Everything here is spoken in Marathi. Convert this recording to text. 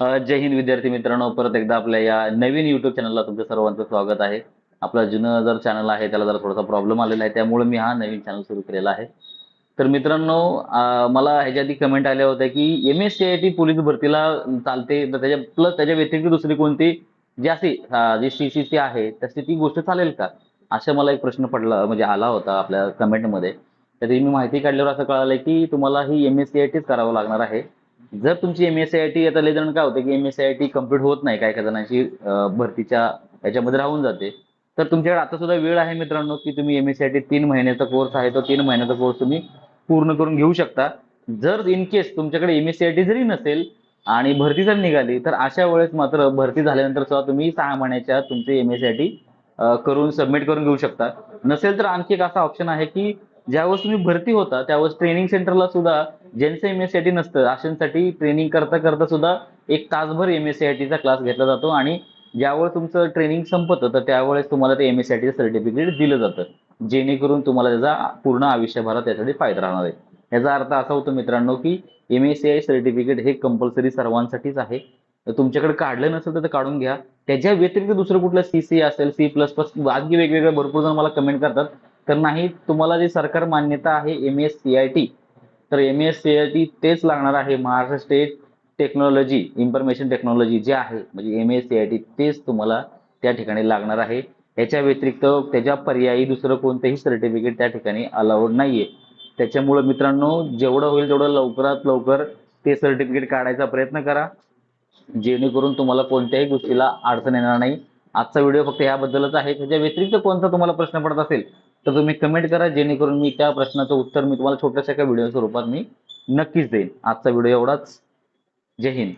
जय हिंद विद्यार्थी मित्रांनो. परत एकदा आपल्या या नवीन युट्यूब चॅनलला तुमच्या सर्वांचं स्वागत आहे. आपला जुनं जर चॅनल आहे त्याला जरा थोडासा प्रॉब्लेम आलेला आहे त्यामुळे मी हा नवीन चॅनल सुरू केलेला आहे. तर मित्रांनो मला ह्याच्या आधी कमेंट आल्या होत्या की M S C I T police भरतीला चालते तर त्याच्या प्लस त्याच्या व्यतिरिक्त दुसरी कोणती जी जी सी सी सी आहे तशी ती गोष्ट चालेल का? असा मला एक प्रश्न पडला म्हणजे आला होता आपल्या कमेंटमध्ये तरी मी माहिती काढल्यावर असं कळालं की तुम्हाला ही एम एस सी आय टीच करावं लागणार आहे. जर तुमची M S C I T आता लय जण काय होते की M S C I T complete होत नाही काय काय जणांची भरतीच्या याच्यामध्ये राहून जाते. तर तुमच्याकडे आता सुद्धा वेळ आहे मित्रांनो की तुम्ही M S C I T तीन महिन्याचा कोर्स आहे तो तीन महिन्याचा कोर्स तुम्ही पूर्ण करून घेऊ शकता. जर इन केस तुमच्याकडे M S C I T जरी नसेल आणि भरती जर निघाली तर अशा वेळेस मात्र भरती झाल्यानंतर सुद्धा तुम्ही सहा महिन्याच्या तुमची M S C I T करून सबमिट करून घेऊ शकता. नसेल तर आणखी एक असा ऑप्शन आहे की ज्यावेळेस तुम्ही भरती होता त्यावेळेस ट्रेनिंग सेंटरला सुद्धा ज्यांचं M S C I T नसतं. अशांसाठी ट्रेनिंग करता करता सुद्धा एक तासभर एम एस सी आय टीचा क्लास घेतला जातो आणि ज्यावेळेस तुमचं ट्रेनिंग संपतं तर त्यावेळेस तुम्हाला ते एम एस सी आय टीचं सर्टिफिकेट दिलं जातं. जेणेकरून तुम्हाला त्याचा पूर्ण आयुष्यभरात त्यासाठी फायदा राहणार आहे. याचा अर्थ असा होतो मित्रांनो की M S C I certificate हे कंपल्सरी सर्वांसाठीच आहे. तर तुमच्याकडे काढलं नसेल तर ते काढून घ्या. त्याच्या व्यतिरिक्त दुसरं कुठलं सी सी असेल सी प्लस प्लस आणखी वेगवेगळे भरपूर जण मला कमेंट करतात. तर नाही तुम्हाला जी सरकार मान्यता आहे M S C I T तर M S C I T तेच लागणार आहे Maharashtra state technology information technology जे आहे म्हणजे M S C I T तेच तुम्हाला त्या ठिकाणी लागणार आहे. याच्या व्यतिरिक्त त्याच्या पर्यायी दुसरं कोणतंही सर्टिफिकेट त्या ठिकाणी अलाउड नाहीये. त्याच्यामुळं मित्रांनो जेवढं होईल तेवढं लवकरात लवकर ते सर्टिफिकेट काढायचा प्रयत्न करा. जेणेकरून तुम्हाला कोणत्याही गोष्टीला अडचण येणार नाही. आजचा व्हिडिओ फक्त याबद्दलच आहे. त्याच्या व्यतिरिक्त कोणता तुम्हाला प्रश्न पडत असेल तर तुम्ही कमेंट करा जेणेकरून मी त्या प्रश्नाचं उत्तर मी तुम्हाला छोट्याशा एका व्हिडिओ स्वरूपात मी नक्कीच देईन. आजचा व्हिडिओ एवढाच. जय हिंद.